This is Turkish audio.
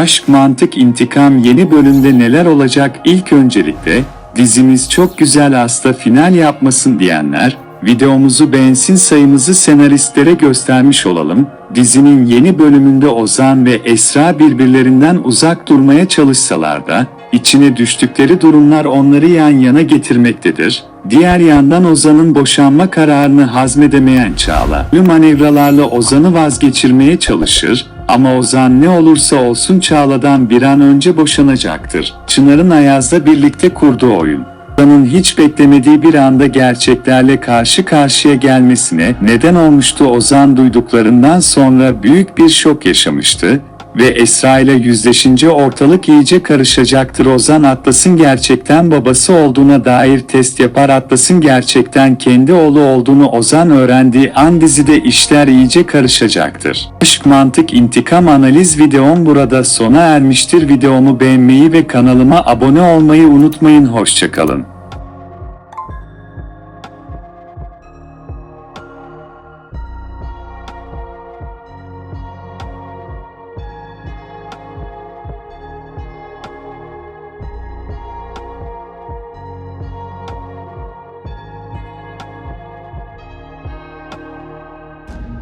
Aşk, mantık, intikam yeni bölümde neler olacak? İlk öncelikle dizimiz çok güzel hasta final yapmasın diyenler videomuzu beğensin sayımızı senaristlere göstermiş olalım. Dizinin yeni bölümünde Ozan ve Esra birbirlerinden uzak durmaya çalışsalar da içine düştükleri durumlar onları yan yana getirmektedir. Diğer yandan Ozan'ın boşanma kararını hazmedemeyen Çağla, bu manevralarla Ozan'ı vazgeçirmeye çalışır ama Ozan ne olursa olsun Çağla'dan bir an önce boşanacaktır. Çınar'ın Ayaz'la birlikte kurduğu oyun. Ozan'ın hiç beklemediği bir anda gerçeklerle karşı karşıya gelmesine neden olmuştu Ozan duyduklarından sonra büyük bir şok yaşamıştı ve Esra ile yüzleşince ortalık iyice karışacaktır. Ozan Atlas'ın gerçekten babası olduğuna dair test yapar. Atlas'ın gerçekten kendi oğlu olduğunu Ozan öğrendiği an dizide işler iyice karışacaktır. Aşk mantık intikam analiz videom burada sona ermiştir. Videomu beğenmeyi ve kanalıma abone olmayı unutmayın. Hoşçakalın.